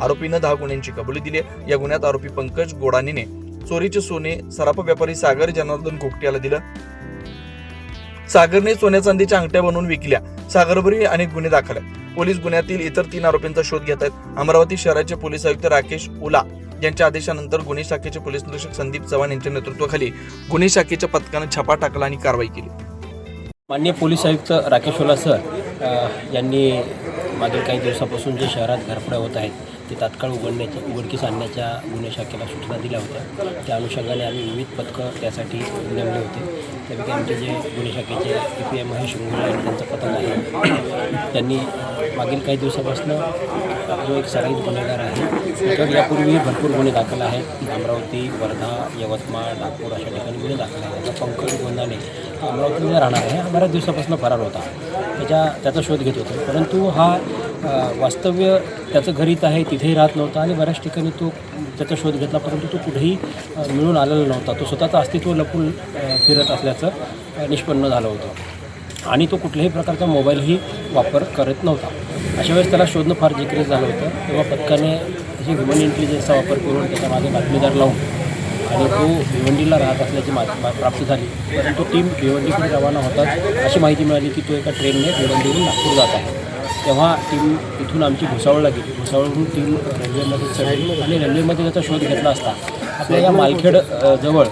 आरोपीनं दहा गुन्ह्यांची कबुली दिली आहे. या गुन्ह्यात आरोपी पंकज गोडानीने चोरीचे सोने सराप व्यापारी सागर जनार्दन घोकटे दिलं. सागरने सोन्या चांदीच्या अंगठ्या बनवून विकल्या. सागरवरही अनेक गुन्हे दाखल आहेत. पोलीस गुन्ह्यातील इतर तीन आरोपींचा शोध घेत आहेत. अमरावती शहराचे पोलीस आयुक्त राकेश उला यांच्या आदेशानंतर गुन्हे शाखेचे पोलीस निरीक्षक संदीप चव्हाण यांच्या नेतृत्वाखाली गुन्हे शाखेच्या पथकानं छापा टाकला आणि कारवाई केली. माननीय पोलीस आयुक्त राकेश ओला सर यांनी मागील काही दिवसापासून जे शहरात घरफड्या होत आहेत ते तात्काळ उघडण्याच्या उघडकीस आणण्याच्या गुन्हे शाखेला सूचना दिल्या होत्या. त्या अनुषंगाने आम्ही विविध पथकं त्यासाठी नेमले होते. त्यापैकी आमचे जे गुन्हे शाखेचे A P M Mahesh Ingole आणि त्यांचं पथक आहे त्यांनी मागील काही दिवसापासून जो एक सराईत गुन्हेगार आहे त्याच्यावर यापूर्वी भरपूर गुन्हे दाखल आहेत. अमरावती वर्धा यवतमाळ नागपूर अशा ठिकाणी गुन्हे दाखल आहेत. आता पंकज गोंदाने अमरावतीमध्ये राहणार आहे. हा बऱ्याच दिवसापासून फरार होता. त्याच्या त्याचा शोध घेत होतो. परंतु हा वास्तव्य त्याचं घरीच आहे तिथेही राहत नव्हता आणि बऱ्याच ठिकाणी तो त्याचा शोध घेतला परंतु तो कुठेही मिळून आलेला नव्हता. तो स्वतःचं अस्तित्व लपून फिरत असल्याचं निष्पन्न झालं होतं. आणि तो कुठल्याही प्रकारचा मोबाईलही वापर करत नव्हता. अशा वेळेस त्याला शोधणं फार जिक्रीत झालं होतं. तेव्हा पथकाने जी ह्युमन इंटेलिजन्सचा वापर करून त्याच्यामागे बातमीदार लावून आणि तो भिवंडीला राहत असल्याची मा प्राप्त झाली. परंतु टीम भिवंडीकडे रवाना होताच अशी माहिती मिळाली की तो एका ट्रेनने भिवंडीवरून नागपूर जात आहे. तेव्हा टीम इथून आमची भुसावळला गेली. भुसावळहून टीम रेल्वेमध्ये चढली आणि रेल्वेमध्ये त्याचा शोध घेतला असता. आपल्या या मालखेड जवळ